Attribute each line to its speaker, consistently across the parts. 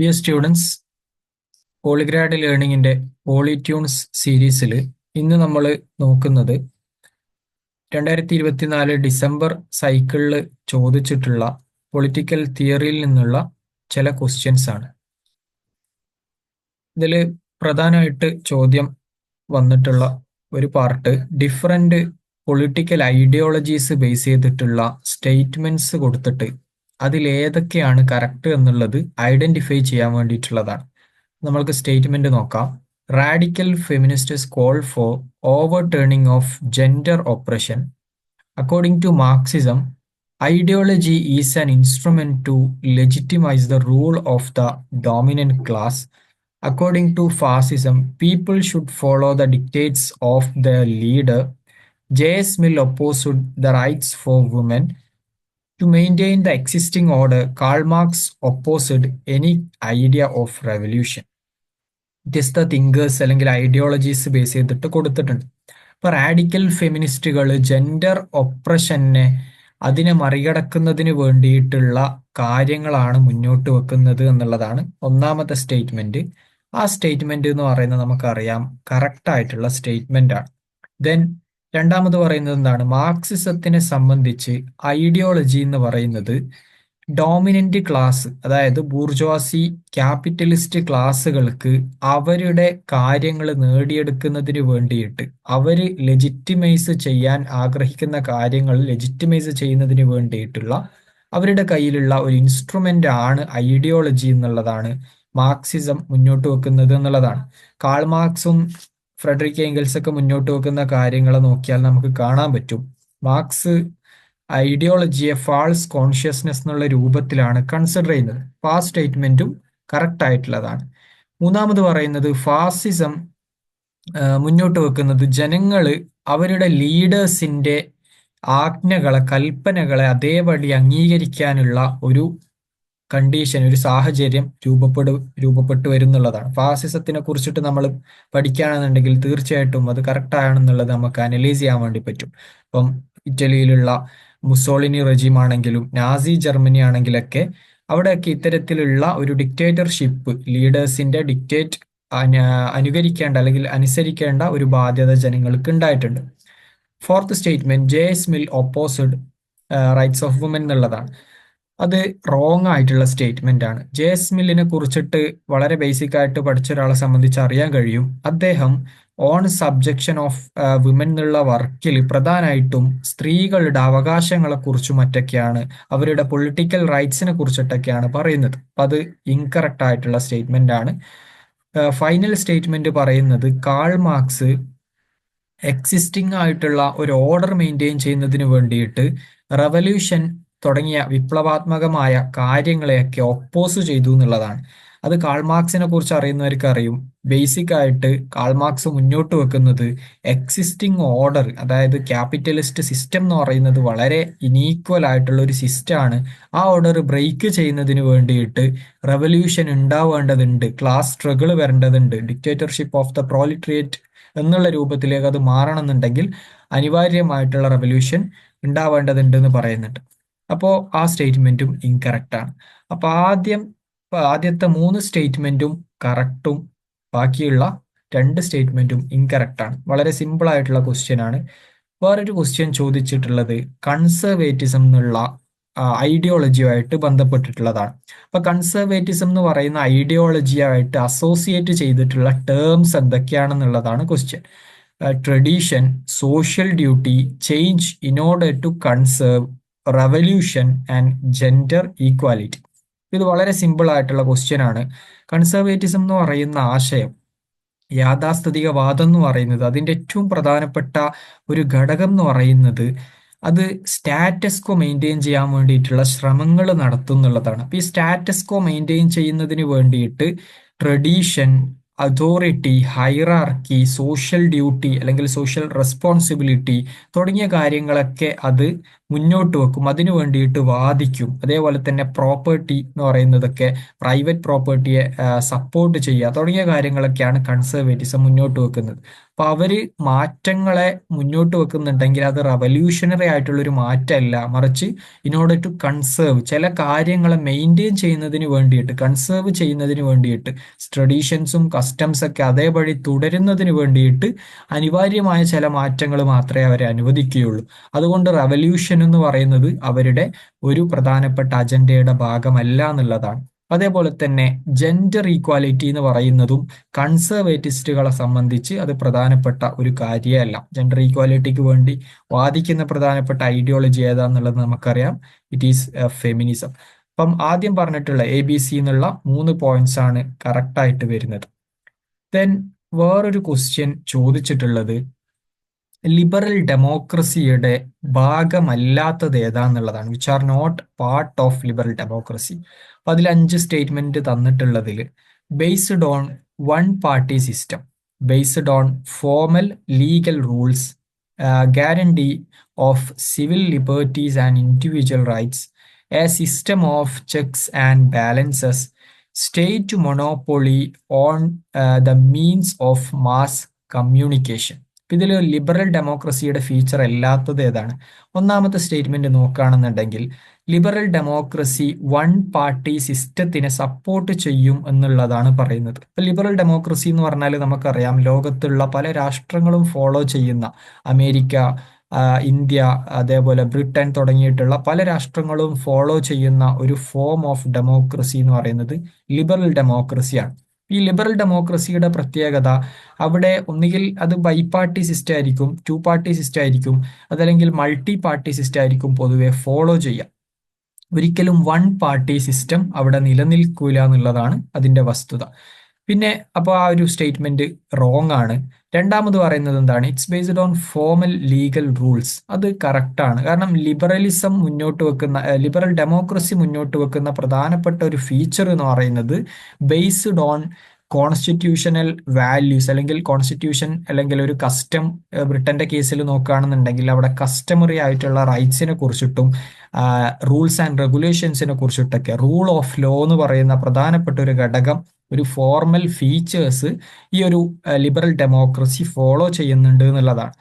Speaker 1: Dear students പോളിഗ്രാഡ് ലേണിങ്ങിന്റെ പോളിറ്റ്യൂൺസ് സീരീസിൽ ഇന്ന് നമ്മൾ നോക്കുന്നത് രണ്ടായിരത്തി ഇരുപത്തിനാല് ഡിസംബർ സൈക്കിളിൽ ചോദിച്ചിട്ടുള്ള പൊളിറ്റിക്കൽ തിയറിയിൽ നിന്നുള്ള ചില ക്വസ്റ്റ്യൻസ് ആണ്. ഇതിൽ പ്രധാനമായിട്ട് ചോദ്യം വന്നിട്ടുള്ള ഒരു part different political ideologies base ചെയ്തിട്ടുള്ള സ്റ്റേറ്റ്മെന്റ്സ് കൊടുത്തിട്ട് അതിൽ ഏതൊക്കെയാണ് കറക്റ്റ് എന്നുള്ളത് ഐഡന്റിഫൈ ചെയ്യാൻ വേണ്ടിയിട്ടുള്ളതാണ്. നമ്മൾക്ക് സ്റ്റേറ്റ്മെന്റ് നോക്കാം. Radical feminists call for overturning of gender operation according to Marxism ideology is an instrument to legitimise the rule of the dominant class according to fascism people should follow the dictates of the leader J S Mill opposed the rights for women To maintain the existing order, Karl Marx opposed any idea of revolution. വ്യത്യസ്ത thinkers അല്ലെങ്കിൽ ideologies base ചെയ്തിട്ട് കൊടുത്തിട്ടുണ്ട്. ഇപ്പൊ radical ഫെമിനിസ്റ്റുകൾ gender ഒപ്രഷനെ അതിനെ മറികടക്കുന്നതിന് വേണ്ടിയിട്ടുള്ള കാര്യങ്ങളാണ് മുന്നോട്ട് വെക്കുന്നത് എന്നുള്ളതാണ് ഒന്നാമത്തെ സ്റ്റേറ്റ്മെന്റ് ആ സ്റ്റേറ്റ്മെന്റ് എന്ന് പറയുന്നത് നമുക്കറിയാം കറക്റ്റ് ആയിട്ടുള്ള സ്റ്റേറ്റ്മെന്റ് ആണ്. ദെൻ രണ്ടാമത് പറയുന്നത് എന്താണ്? മാർക്സിസത്തിനെ സംബന്ധിച്ച് ഐഡിയോളജി എന്ന് പറയുന്നത് ഡോമിനന്റ് ക്ലാസ് അതായത് ബൂർജ്വാസി ക്യാപിറ്റലിസ്റ്റ് ക്ലാസ്സുകൾക്ക് അവരുടെ കാര്യങ്ങൾ നേടിയെടുക്കുന്നതിന് വേണ്ടിയിട്ട് അവർ ലെജിറ്റിമൈസ് ചെയ്യാൻ ആഗ്രഹിക്കുന്ന കാര്യങ്ങൾ ലെജിറ്റിമൈസ് ചെയ്യുന്നതിന് വേണ്ടിയിട്ടുള്ള അവരുടെ കയ്യിലുള്ള ഒരു ഇൻസ്ട്രുമെന്റ് ആണ് ഐഡിയോളജി എന്നുള്ളതാണ് മാർക്സിസം മുന്നോട്ട് വെക്കുന്നത് എന്നുള്ളതാണ്. കാൾ മാർക്സും ഫ്രെഡറിക് ഏംഗൽസ് ഒക്കെ മുന്നോട്ട് വെക്കുന്ന കാര്യങ്ങൾ നോക്കിയാൽ നമുക്ക് കാണാൻ പറ്റും. മാർക്സ് ഐഡിയോളജിയെ ഫാൾസ് കോൺഷ്യസ്നെസ് എന്നുള്ള രൂപത്തിലാണ് കൺസിഡർ ചെയ്യുന്നത്. പാസ് സ്റ്റേറ്റ്മെന്റും കറക്റ്റ് ആയിട്ടുള്ളതാണ്. മൂന്നാമത് പറയുന്നത് ഫാസിസം മുന്നോട്ട് വെക്കുന്നത് ജനങ്ങൾ അവരുടെ ലീഡേഴ്സിന്റെ ആജ്ഞകളെ കൽപ്പനകളെ അതേപടി അംഗീകരിക്കാനുള്ള ഒരു കണ്ടീഷൻ ഒരു സാഹചര്യം രൂപപ്പെടു രൂപപ്പെട്ടു വരുന്നുള്ളതാണ്. ഫാസിസത്തിനെ കുറിച്ചിട്ട് നമ്മൾ പഠിക്കുകയാണെന്നുണ്ടെങ്കിൽ തീർച്ചയായിട്ടും അത് കറക്റ്റ് ആണെന്നുള്ളത് നമുക്ക് അനലൈസ് ചെയ്യാൻ വേണ്ടി പറ്റും. ഇപ്പം ഇറ്റലിയിലുള്ള മുസോളിനി റെജിം ആണെങ്കിലും നാസി ജർമ്മനി ആണെങ്കിലൊക്കെ അവിടെയൊക്കെ ഇത്തരത്തിലുള്ള ഒരു ഡിക്റ്റേറ്റർഷിപ്പ് ലീഡേഴ്സിന്റെ ഡിക്റ്റേറ്റ് അനുകരിക്കേണ്ട അല്ലെങ്കിൽ അനുസരിക്കേണ്ട ഒരു ബാധ്യത ജനങ്ങൾക്ക് ഉണ്ടായിട്ടുണ്ട്. Fourth statement J S Mill opposed rights of women എന്നുള്ളതാണ്. അത് റോങ് ആയിട്ടുള്ള സ്റ്റേറ്റ്മെന്റ് ആണ്. ജെ എസ് മില്ലിനെ കുറിച്ചിട്ട് വളരെ ബേസിക് ആയിട്ട് പഠിച്ച ഒരാളെ സംബന്ധിച്ച് അറിയാൻ കഴിയും. അദ്ദേഹം ഓൺ സബ്ജക്ഷൻ ഓഫ് വിമൻ എന്നുള്ള വർക്കിൽ പ്രധാനമായിട്ടും സ്ത്രീകളുടെ അവകാശങ്ങളെ കുറിച്ചും മറ്റൊക്കെയാണ് അവരുടെ പൊളിറ്റിക്കൽ റൈറ്റ്സിനെ കുറിച്ചിട്ടൊക്കെയാണ് പറയുന്നത്. അപ്പൊ അത് ഇൻകറക്റ്റ് ആയിട്ടുള്ള സ്റ്റേറ്റ്മെന്റ് ആണ്. ഫൈനൽ സ്റ്റേറ്റ്മെന്റ് പറയുന്നത് കാൾ മാർക്സ് എക്സിസ്റ്റിംഗ് ആയിട്ടുള്ള ഒരു ഓർഡർ മെയിന്റെയിൻ ചെയ്യുന്നതിന് വേണ്ടിയിട്ട് റവല്യൂഷൻ തുടങ്ങിയ വിപ്ലവാത്മകമായ കാര്യങ്ങളെയൊക്കെ ഒപ്പോസ് ചെയ്തു എന്നുള്ളതാണ്. അത് കാൾമാർക്സിനെ കുറിച്ച് അറിയുന്നവർക്ക് അറിയും. ബേസിക് ആയിട്ട് കാൾമാർക്സ് മുന്നോട്ട് വെക്കുന്നത് എക്സിസ്റ്റിംഗ് ഓർഡർ അതായത് ക്യാപിറ്റലിസ്റ്റ് സിസ്റ്റം എന്ന് പറയുന്നത് വളരെ ഇനീക്വൽ ആയിട്ടുള്ള ഒരു സിസ്റ്റമാണ് ആ ഓർഡർ ബ്രേക്ക് ചെയ്യുന്നതിന് വേണ്ടിയിട്ട് റെവല്യൂഷൻ ഉണ്ടാവേണ്ടതുണ്ട് ക്ലാസ് സ്ട്രഗിൾ വരേണ്ടതുണ്ട് ഡിക്റ്റേറ്റർഷിപ്പ് ഓഫ് ദ പ്രോലിട്രിയേറ്റ് എന്നുള്ള രൂപത്തിലേക്ക് അത് മാറണമെന്നുണ്ടെങ്കിൽ അനിവാര്യമായിട്ടുള്ള റെവല്യൂഷൻ ഉണ്ടാവേണ്ടതുണ്ട് എന്ന് പറയുന്നുണ്ട്. അപ്പോൾ ആ സ്റ്റേറ്റ്മെന്റും ഇൻകറക്റ്റ് ആണ്. അപ്പൊ ആദ്യം ആദ്യത്തെ മൂന്ന് സ്റ്റേറ്റ്മെന്റും കറക്റ്റും ബാക്കിയുള്ള രണ്ട് സ്റ്റേറ്റ്മെന്റും ഇൻകറക്റ്റ് ആണ്. വളരെ സിമ്പിൾ ആയിട്ടുള്ള ക്വസ്റ്റ്യൻ ആണ്. വേറൊരു ക്വസ്റ്റ്യൻ ചോദിച്ചിട്ടുള്ളത് കൺസർവേറ്റിസം എന്നുള്ള ഐഡിയോളജിയുമായിട്ട് ബന്ധപ്പെട്ടിട്ടുള്ളതാണ്. അപ്പൊ കൺസർവേറ്റിസം എന്ന് പറയുന്ന ഐഡിയോളജിയായിട്ട് അസോസിയേറ്റ് ചെയ്തിട്ടുള്ള terms എന്തൊക്കെയാണെന്നുള്ളതാണ് question tradition social duty change in order to conserve revolution and gender equality ഇത് വളരെ സിമ്പിൾ ആയിട്ടുള്ള ക്വസ്റ്റ്യൻ ആണ്. കൺസർവേറ്റിസം എന്ന് പറയുന്ന ആശയം യാഥാസ്ഥിതികവാദം എന്ന് പറയുന്നത് അതിന്റെ ഏറ്റവും പ്രധാനപ്പെട്ട ഒരു ഘടകം എന്ന് പറയുന്നത് അത് സ്റ്റാറ്റസ്കോ മെയിന്റെയിൻ ചെയ്യാൻ വേണ്ടിയിട്ടുള്ള ശ്രമങ്ങൾ നടത്തുന്നുള്ളതാണ് അപ്പോൾ ഈ സ്റ്റാറ്റസ്കോ മെയിന്റെയിൻ ചെയ്യുന്നതിന് വേണ്ടിയിട്ട് tradition authority hierarchy social duty അല്ലെങ്കിൽ സോഷ്യൽ റെസ്പോൺസിബിലിറ്റി തുടങ്ങിയ കാര്യങ്ങളൊക്കെ അത് മുന്നോട്ട് വെക്കും. അതിനു വേണ്ടിയിട്ട് വാദിക്കും. അതേപോലെ തന്നെ പ്രോപ്പർട്ടി എന്ന് പറയുന്നതൊക്കെ പ്രൈവറ്റ് പ്രോപ്പർട്ടിയെ സപ്പോർട്ട് ചെയ്യുക തുടങ്ങിയ കാര്യങ്ങളൊക്കെയാണ് കൺസർവേറ്റീവ്സ് മുന്നോട്ട് വെക്കുന്നത്. അപ്പൊ അവർ മാറ്റങ്ങളെ മുന്നോട്ട് വെക്കുന്നുണ്ടെങ്കിൽ അത് റവല്യൂഷണറി ആയിട്ടുള്ള ഒരു മാറ്റമല്ല. മറിച്ച് ഇൻ ഓർഡർ ടു കൺസേർവ് ചില കാര്യങ്ങളെ മെയിന്റെയിൻ ചെയ്യുന്നതിന് വേണ്ടിയിട്ട് കൺസേർവ് ചെയ്യുന്നതിന് വേണ്ടിയിട്ട് ട്രഡീഷൻസും കസ്റ്റംസ് ഒക്കെ അതേപടി തുടരുന്നതിന് വേണ്ടിയിട്ട് അനിവാര്യമായ ചില മാറ്റങ്ങൾ മാത്രമേ അവരെ അനുവദിക്കുകയുള്ളൂ. അതുകൊണ്ട് റവല്യൂഷൻ എന്ന് പറയുന്നത് അവരുടെ ഒരു പ്രധാനപ്പെട്ട അജണ്ടയുടെ ഭാഗമല്ല എന്നുള്ളതാണ്. അതേപോലെ തന്നെ ജെൻഡർ ഈക്വാലിറ്റി എന്ന് പറയുന്നതും കൺസർവേറ്റിസ്റ്റുകളെ സംബന്ധിച്ച് അത് പ്രധാനപ്പെട്ട ഒരു കാര്യമല്ല. ജെൻഡർ ഈക്വാലിറ്റിക്ക് വേണ്ടി വാദിക്കുന്ന പ്രധാനപ്പെട്ട ഐഡിയോളജി ഏതാന്നുള്ളത് നമുക്കറിയാം. ഇറ്റ് ഈസ് ഫെമിനിസം അപ്പം ആദ്യം പറഞ്ഞിട്ടുള്ള എ ബി സി എന്നുള്ള മൂന്ന് പോയിന്റ്സ് ആണ് കറക്റ്റ് ആയിട്ട് വരുന്നത്. ദെൻ വേറൊരു ക്വസ്റ്റ്യൻ ചോദിച്ചിട്ടുള്ളത് ലിബറൽ ഡെമോക്രസിയുടെ ഭാഗമല്ലാത്തത് ഏതാന്നുള്ളതാണ്. Which are not part of liberal democracy അപ്പൊ അതിൽ അഞ്ച് statement തന്നിട്ടുള്ളതിൽ based on one party system based on formal legal rules guarantee of civil liberties and individual rights a system of checks and balances state monopoly on the means of mass communication ഇതിൽ liberal ഡെമോക്രസിയുടെ feature അല്ലാത്തത് ഏതാണ്? ഒന്നാമത്തെ statement നോക്കുകയാണെന്നുണ്ടെങ്കിൽ liberal democracy one party സിസ്റ്റത്തിനെ support ചെയ്യും എന്നുള്ളതാണ് പറയുന്നത്. ലിബറൽ ഡെമോക്രസി എന്ന് പറഞ്ഞാൽ നമുക്കറിയാം ലോകത്തുള്ള പല രാഷ്ട്രങ്ങളും ഫോളോ ചെയ്യുന്ന അമേരിക്ക ഇന്ത്യ അതേപോലെ ബ്രിട്ടൻ തുടങ്ങിയിട്ടുള്ള പല രാഷ്ട്രങ്ങളും ഫോളോ ചെയ്യുന്ന ഒരു ഫോം ഓഫ് ഡെമോക്രസി എന്ന് പറയുന്നത് ലിബറൽ ഡെമോക്രസിയാണ് ഈ ലിബറൽ ഡെമോക്രസിയുടെ പ്രത്യേകത അവിടെ ഒന്നുകിൽ അത് ബൈ പാർട്ടി സിസ്റ്റം ആയിരിക്കും ടു പാർട്ടി സിസ്റ്റം ആയിരിക്കും അതല്ലെങ്കിൽ മൾട്ടി പാർട്ടി സിസ്റ്റം ആയിരിക്കും പൊതുവെ ഫോളോ ചെയ്യുക ഒരിക്കലും വൺ പാർട്ടി സിസ്റ്റം അവിടെ നിലനിൽക്കൂല എന്നുള്ളതാണ് അതിന്റെ വസ്തുത. പിന്നെ അപ്പോൾ ആ ഒരു സ്റ്റേറ്റ്മെന്റ് റോങ് ആണ്. രണ്ടാമത് പറയുന്നത് എന്താണ്? It's based on formal legal rules അത് കറക്റ്റാണ് കാരണം ലിബറലിസം മുന്നോട്ട് വെക്കുന്ന ലിബറൽ ഡെമോക്രസി മുന്നോട്ട് വെക്കുന്ന പ്രധാനപ്പെട്ട ഒരു ഫീച്ചർ എന്ന് പറയുന്നത് ബേസ്ഡ് ഓൺ കോൺസ്റ്റിറ്റ്യൂഷണൽ വാല്യൂസ് അല്ലെങ്കിൽ കോൺസ്റ്റിറ്റ്യൂഷൻ അല്ലെങ്കിൽ ഒരു കസ്റ്റം ബ്രിട്ടന്റെ കേസിൽ നോക്കുകയാണെന്നുണ്ടെങ്കിൽ അവിടെ കസ്റ്റമറി ആയിട്ടുള്ള റൈറ്റ്സിനെ കുറിച്ചിട്ടും റൂൾസ് ആൻഡ് റെഗുലേഷൻസിനെ കുറിച്ചിട്ടൊക്കെ റൂൾ ഓഫ് ലോ എന്ന് പറയുന്ന പ്രധാനപ്പെട്ട ഒരു ഘടകം ഒരു ഫോർമൽ ഫീച്ചേഴ്സ് ഈ ഒരു ലിബറൽ ഡെമോക്രസി ഫോളോ ചെയ്യുന്നുണ്ട് എന്നുള്ളതാണ്.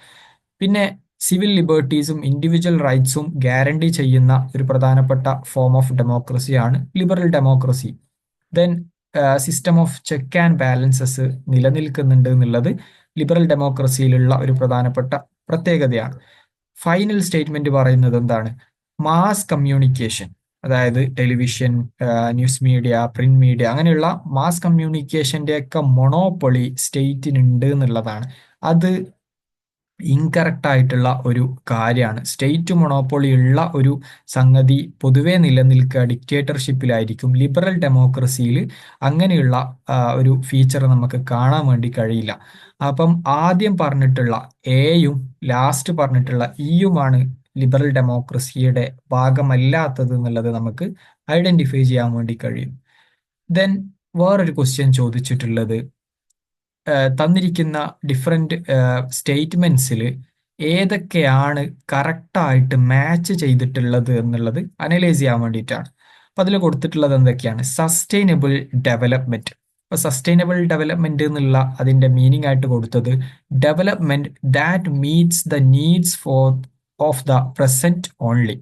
Speaker 1: പിന്നെ സിവിൽ ലിബർട്ടീസും ഇൻഡിവിജ്വൽ റൈറ്റ്സും ഗ്യാരണ്ടി ചെയ്യുന്ന ഒരു പ്രധാനപ്പെട്ട form of ഡെമോക്രസിയാണ് liberal democracy then system of check and balances നിലനിൽക്കുന്നുണ്ട് എന്നുള്ളത് ലിബറൽ ഡെമോക്രസിയിലുള്ള ഒരു പ്രധാനപ്പെട്ട പ്രത്യേകതയാണ്. ഫൈനൽ സ്റ്റേറ്റ്മെന്റ് പറയുന്നത് എന്താണ്? മാസ് കമ്മ്യൂണിക്കേഷൻ അതായത് television news media print media അങ്ങനെയുള്ള മാസ് കമ്മ്യൂണിക്കേഷന്റെ ഒക്കെ മൊണോപ്പൊളി സ്റ്റേറ്റിനുണ്ട് എന്നുള്ളതാണ്. അത് ഇൻകറക്റ്റ് ആയിട്ടുള്ള ഒരു കാര്യമാണ്. സ്റ്റേറ്റ് മൊണോപ്പൊളി ഉള്ള ഒരു സംഗതി പൊതുവെ നിലനിൽക്കുക ഡിക്റ്റേറ്റർഷിപ്പിലായിരിക്കും. ലിബറൽ ഡെമോക്രസിയിൽ അങ്ങനെയുള്ള ഒരു ഫീച്ചർ നമുക്ക് കാണാൻ വേണ്ടി കഴിയില്ല. അപ്പം ആദ്യം പറഞ്ഞിട്ടുള്ള എയും ലാസ്റ്റ് പറഞ്ഞിട്ടുള്ള ഇയുമാണ് ലിബറൽ ഡെമോക്രസിയുടെ ഭാഗമല്ലാത്തത് എന്നുള്ളത് നമുക്ക് ഐഡന്റിഫൈ ചെയ്യാൻ വേണ്ടി കഴിയും. ദെൻ വേറൊരു ക്വസ്റ്റ്യൻ ചോദിച്ചിട്ടുള്ളത് തന്നിരിക്കുന്ന ഡിഫറെന്റ് സ്റ്റേറ്റ്മെന്റ്സിൽ ഏതൊക്കെയാണ് കറക്റ്റായിട്ട് മാച്ച് ചെയ്തിട്ടുള്ളത് എന്നുള്ളത് അനലൈസ് ചെയ്യാൻ വേണ്ടിയിട്ടാണ്. അപ്പൊ അതിൽ കൊടുത്തിട്ടുള്ളത് എന്തൊക്കെയാണ്? സസ്റ്റൈനബിൾ ഡെവലപ്മെന്റ് അപ്പൊ സസ്റ്റൈനബിൾ ഡെവലപ്മെന്റ് എന്നുള്ള അതിന്റെ മീനിങ് ആയിട്ട് കൊടുത്തത് development that meets the needs for of the present only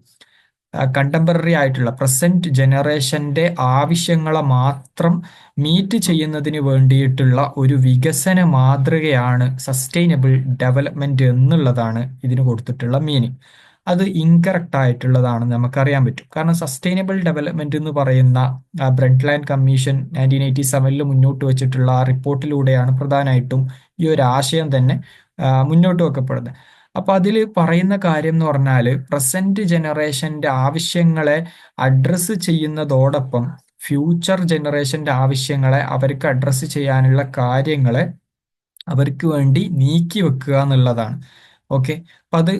Speaker 1: contemporary ആയിട്ടുള്ള പ്രസന്റ് ജനറേഷന്റെ ആവശ്യങ്ങളെ മാത്രം മീറ്റ് ചെയ്യുന്നതിന് വേണ്ടിയിട്ടുള്ള ഒരു വികസന മാതൃകയാണ് സസ്റ്റൈനബിൾ ഡെവലപ്മെന്റ് എന്നുള്ളതാണ് ഇതിന് കൊടുത്തിട്ടുള്ള മീനിങ് അത് ഇൻകറക്റ്റ് ആയിട്ടുള്ളതാണെന്ന് നമുക്കറിയാൻ പറ്റും. കാരണം സസ്റ്റൈനബിൾ ഡെവലപ്മെന്റ് എന്ന് പറയുന്ന ബ്രെഡ്ലാൻഡ് കമ്മീഷൻ നയന്റീൻ എയ്റ്റി സെവനിൽ മുന്നോട്ട് വെച്ചിട്ടുള്ള ആ റിപ്പോർട്ടിലൂടെയാണ് പ്രധാനമായിട്ടും ഈ ഒരു ആശയം തന്നെ മുന്നോട്ട് വെക്കപ്പെടുന്നത്. അപ്പൊ അതിൽ പറയുന്ന കാര്യം എന്ന് പറഞ്ഞാൽ പ്രസന്റ് ജനറേഷന്റെ ആവശ്യങ്ങളെ അഡ്രസ്സ് ചെയ്യുന്നതോടൊപ്പം ഫ്യൂച്ചർ ജനറേഷന്റെ ആവശ്യങ്ങളെ അവർക്ക് അഡ്രസ്സ് ചെയ്യാനുള്ള കാര്യങ്ങളെ അവർക്ക് വേണ്ടി നീക്കി വെക്കുക എന്നുള്ളതാണ്. ഓക്കെ അപ്പൊ അത്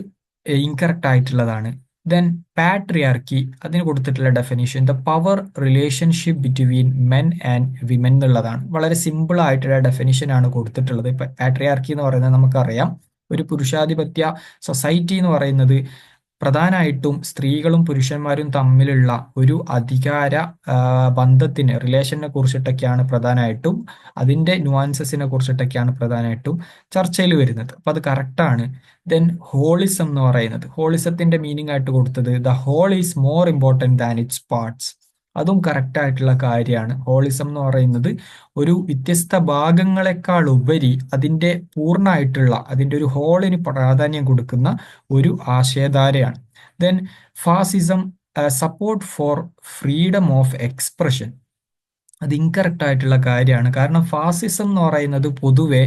Speaker 1: ഇൻകറക്റ്റ് ആയിട്ടുള്ളതാണ്. ദെൻ പാട്രിയാർക്കി അതിന് കൊടുത്തിട്ടുള്ള definition the power relationship between men and women എന്നുള്ളതാണ്. വളരെ സിമ്പിൾ ആയിട്ടുള്ള ഡെഫിനേഷൻ ആണ് കൊടുത്തിട്ടുള്ളത്. പാട്രിയാർക്കി എന്ന് പറയുന്നത് നമുക്കറിയാം. ഒരു പുരുഷാധിപത്യ സൊസൈറ്റി എന്ന് പറയുന്നത് പ്രധാനമായിട്ടും സ്ത്രീകളും പുരുഷന്മാരും തമ്മിലുള്ള ഒരു അധികാര ബന്ധത്തിന് റിലേഷനെ കുറിച്ചിട്ടൊക്കെയാണ് പ്രധാനമായിട്ടും അതിന്റെ ന്യൂവാൻസസിനെ കുറിച്ചിട്ടൊക്കെയാണ് പ്രധാനമായിട്ടും ചർച്ചയിൽ വരുന്നത്. അപ്പോൾ അത് കറക്റ്റാണ് ദെൻ ഹോളിസം എന്ന് പറയുന്നത്. ഹോളിസത്തിന്റെ മീനിങ് ആയിട്ട് കൊടുത്തത് the whole is more important than its parts അതും കറക്റ്റ് ആയിട്ടുള്ള കാര്യമാണ്. ഹോളിസം എന്ന് പറയുന്നത് ഒരു വ്യത്യസ്ത ഭാഗങ്ങളെക്കാൾ ഉപരി അതിന്റെ പൂർണമായിട്ടുള്ള അതിന്റെ ഒരു ഹോളിന് പ്രാധാന്യം കൊടുക്കുന്ന ഒരു ആശയധാരയാണ്. Then fascism support for freedom of expression അത് ഇൻകറക്റ്റ് ആയിട്ടുള്ള കാര്യമാണ്. കാരണം ഫാസിസം എന്ന് പറയുന്നത് പൊതുവെ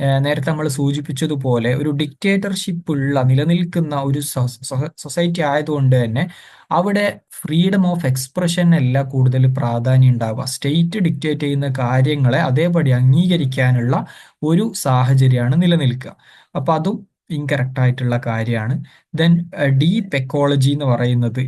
Speaker 1: നേരത്തെ നമ്മൾ സൂചിപ്പിച്ചതുപോലെ ഒരു ഡിക്റ്റേറ്റർഷിപ്പ് ഉള്ള നിലനിൽക്കുന്ന ഒരു സൊസൈറ്റി ആയതുകൊണ്ട് തന്നെ അവിടെ ഫ്രീഡം ഓഫ് എക്സ്പ്രഷൻ അല്ല കൂടുതൽ പ്രാധാന്യം ഉണ്ടാവുക. സ്റ്റേറ്റ് ഡിക്റ്റേറ്റ് ചെയ്യുന്ന കാര്യങ്ങളെ അതേപടി അംഗീകരിക്കാനുള്ള ഒരു സാഹചര്യമാണ് നിലനിൽക്കുക. അപ്പൊ അതും ഇൻകറക്റ്റ് ആയിട്ടുള്ള കാര്യമാണ്. ദെൻ ഡീപ്പ് എക്കോളജി എന്ന് പറയുന്നത്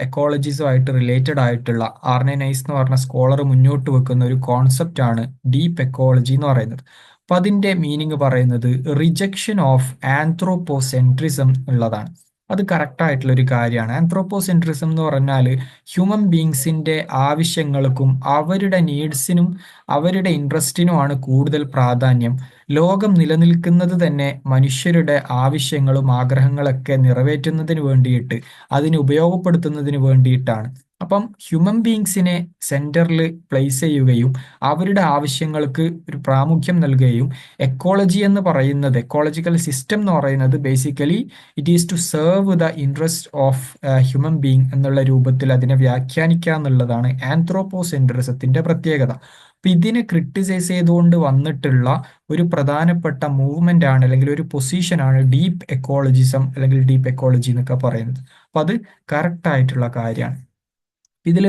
Speaker 1: എക്കോളജീസുമായിട്ട് റിലേറ്റഡ് ആയിട്ടുള്ള ആർനൈസ് എന്ന് പറഞ്ഞ സ്കോളർ മുന്നോട്ട് വെക്കുന്ന ഒരു കോൺസെപ്റ്റ് ആണ് ഡീപ്പ് എക്കോളജി എന്ന് പറയുന്നത്. അപ്പൊ അതിന്റെ മീനിങ് പറയുന്നത് റിജക്ഷൻ ഓഫ് ആന്ത്രോപോസെൻട്രിസം ഉള്ളതാണ്. അത് കറക്റ്റ് ആയിട്ടുള്ള ഒരു കാര്യമാണ്. ആന്ത്രോപോസെൻട്രിസം എന്ന് പറഞ്ഞാൽ ഹ്യൂമൻ ബീങ്സിന്റെ ആവശ്യങ്ങൾക്കും അവരുടെ നീഡ്സിനും അവരുടെ ഇൻട്രസ്റ്റിനുമാണ് കൂടുതൽ പ്രാധാന്യം. ലോകം നിലനിൽക്കുന്നത് തന്നെ മനുഷ്യരുടെ ആവശ്യങ്ങളും ആഗ്രഹങ്ങളൊക്കെ നിറവേറ്റുന്നതിന് വേണ്ടിയിട്ട് അതിന് ഉപയോഗപ്പെടുത്തുന്നതിന് വേണ്ടിയിട്ടാണ്. അപ്പം ഹ്യൂമൻ ബീങ്സിനെ സെന്ററിൽ പ്ലേസ് ചെയ്യുകയും അവരുടെ ആവശ്യങ്ങൾക്ക് ഒരു പ്രാമുഖ്യം നൽകുകയും എക്കോളജി എന്ന് പറയുന്നത് എക്കോളജിക്കൽ സിസ്റ്റം എന്ന് പറയുന്നത് basically it is to serve the interest of human being എന്നുള്ള രൂപത്തിൽ അതിനെ വ്യാഖ്യാനിക്കുക എന്നുള്ളതാണ് ആന്ത്രോപോസെൻട്രിസത്തിന്റെ പ്രത്യേകത. അപ്പം ഇതിനെ ക്രിട്ടിസൈസ് ചെയ്തുകൊണ്ട് വന്നിട്ടുള്ള ഒരു പ്രധാനപ്പെട്ട മൂവ്മെന്റ് ആണ് അല്ലെങ്കിൽ ഒരു പൊസിഷനാണ് ഡീപ്പ് എക്കോളജിസം അല്ലെങ്കിൽ ഡീപ്പ് എക്കോളജി എന്നൊക്കെ പറയുന്നത്. അപ്പം അത് കറക്റ്റ് ആയിട്ടുള്ള കാര്യമാണ്. ഇതിൽ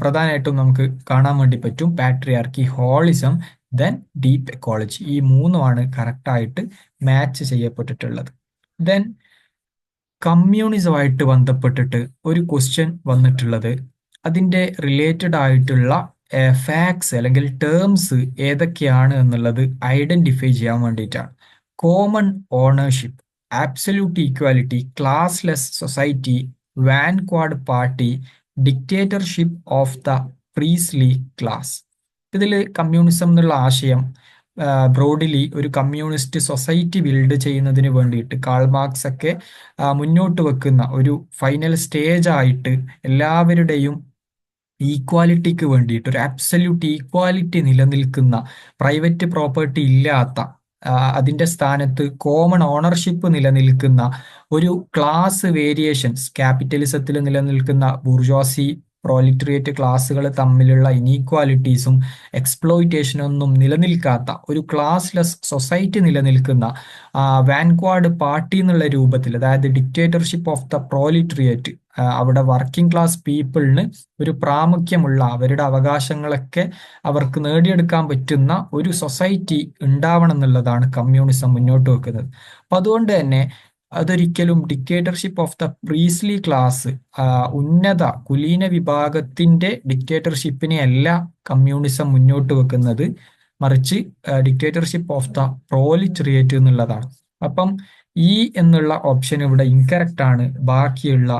Speaker 1: പ്രധാനമായിട്ടും നമുക്ക് കാണാൻ വേണ്ടി പറ്റും patriarchy holism then deep ecology ഈ മൂന്നുമാണ് കറക്റ്റായിട്ട് മാച്ച് ചെയ്യപ്പെട്ടിട്ടുള്ളത്. ദെൻ കമ്മ്യൂണിസമായിട്ട് ബന്ധപ്പെട്ടിട്ട് ഒരു ക്വസ്റ്റ്യൻ വന്നിട്ടുള്ളത്. അതിന്റെ റിലേറ്റഡ് ആയിട്ടുള്ള ഫാക്ട്സ് അല്ലെങ്കിൽ ടേംസ് ഏതൊക്കെയാണ് എന്നുള്ളത് ഐഡന്റിഫൈ ചെയ്യാൻ വേണ്ടിയിട്ടാണ്. Common ownership absolute equality classless society vanguard party dictatorship of the priestly class ഇതിൽ കമ്മ്യൂണിസം എന്നുള്ള ആശയം ബ്രോഡിലി ഒരു കമ്മ്യൂണിസ്റ്റ് സൊസൈറ്റി ബിൽഡ് ചെയ്യുന്നതിന് വേണ്ടിയിട്ട് കാൾമാർക്സ് ഒക്കെ മുന്നോട്ട് വെക്കുന്ന ഒരു ഫൈനൽ സ്റ്റേജ് ആയിട്ട് എല്ലാവരുടെയും ഈക്വാലിറ്റിക്ക് വേണ്ടിയിട്ട് ഒരു അബ്സല്യൂട്ട് ഈക്വാലിറ്റി നിലനിൽക്കുന്ന പ്രൈവറ്റ് പ്രോപ്പർട്ടി ഇല്ലാത്ത അതിന്റെ സ്ഥാനത്ത് കോമൺ ഓണർഷിപ്പ് നിലനിൽക്കുന്ന ഒരു ക്ലാസ് വേരിയേഷൻസ് ക്യാപിറ്റലിസത്തിൽ നിലനിൽക്കുന്ന ബുർജോസി പ്രോലിറ്ററിയേറ്റ് ക്ലാസ്സുകൾ തമ്മിലുള്ള ഇനീക്വാലിറ്റീസും എക്സ്പ്ലോയിറ്റേഷനൊന്നും നിലനിൽക്കാത്ത ഒരു ക്ലാസ്ലെസ് സൊസൈറ്റി നിലനിൽക്കുന്ന വാൻക്വാഡ് പാർട്ടി എന്നുള്ള രൂപത്തിൽ അതായത് ഡിക്റ്റേറ്റർഷിപ്പ് ഓഫ് ദ പ്രോലിറ്ററിയേറ്റ് അവിടെ വർക്കിംഗ് ക്ലാസ് പീപ്പിളിന് ഒരു പ്രാമുഖ്യമുള്ള അവരുടെ അവകാശങ്ങളൊക്കെ അവർക്ക് നേടിയെടുക്കാൻ പറ്റുന്ന ഒരു സൊസൈറ്റി ഉണ്ടാവണം എന്നുള്ളതാണ് കമ്മ്യൂണിസം മുന്നോട്ട് വെക്കുന്നത്. അപ്പൊ അതുകൊണ്ട് തന്നെ അതൊരിക്കലും dictatorship of the priestly class ഉന്നത കുലീന വിഭാഗത്തിന്റെ ഡിക്റ്റേറ്റർഷിപ്പിനെ അല്ല കമ്മ്യൂണിസം മുന്നോട്ട് വെക്കുന്നത്. മറിച്ച് ഡിക്റ്റേറ്റർഷിപ്പ് ഓഫ് ദ പ്രോലിറ്ററിയേറ്റ് എന്നുള്ളതാണ്. അപ്പം ഈ എന്നുള്ള ഓപ്ഷൻ ഇവിടെ ഇൻകറക്റ്റ് ആണ്. ബാക്കിയുള്ള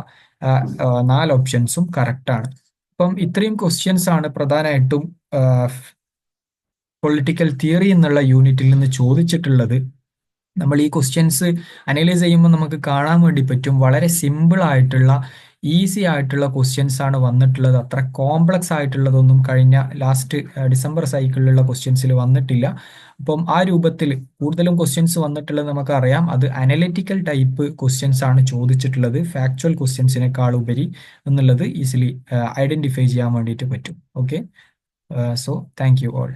Speaker 1: നാല് ഓപ്ഷൻസും കറക്റ്റ് ആണ്. അപ്പം ഇത്രയും ക്വസ്റ്റ്യൻസ് ആണ് പ്രധാനമായിട്ടും പൊളിറ്റിക്കൽ തിയറി എന്നുള്ള യൂണിറ്റിൽ നിന്ന് ചോദിച്ചിട്ടുള്ളത്. നമ്മൾ ഈ ക്വസ്റ്റ്യൻസ് അനലൈസ് ചെയ്യുമ്പോൾ നമുക്ക് കാണാൻ വേണ്ടി പറ്റും വളരെ സിമ്പിൾ ആയിട്ടുള്ള ഈസി ആയിട്ടുള്ള ക്വസ്റ്റ്യൻസ് ആണ് വന്നിട്ടുള്ളത്. അത്ര കോംപ്ലക്സ് ആയിട്ടുള്ളതൊന്നും കഴിഞ്ഞ ലാസ്റ്റ് ഡിസംബർ സൈക്കിളിലുള്ള ക്വസ്റ്റ്യൻസിൽ വന്നിട്ടില്ല. അപ്പം ആ രൂപത്തിൽ കൂടുതലും ക്വസ്റ്റ്യൻസ് വന്നിട്ടുള്ളത് നമുക്കറിയാം. അത് അനലിറ്റിക്കൽ ടൈപ്പ് ക്വസ്റ്റ്യൻസ് ആണ് ചോദിച്ചിട്ടുള്ളത്. ഫാക്ച്വൽ ക്വസ്റ്റ്യൻസിനേക്കാൾ ഉപരി എന്നുള്ളത് ഈസിലി ഐഡന്റിഫൈ ചെയ്യാൻ വേണ്ടിയിട്ട് പറ്റും. Okay so thank you all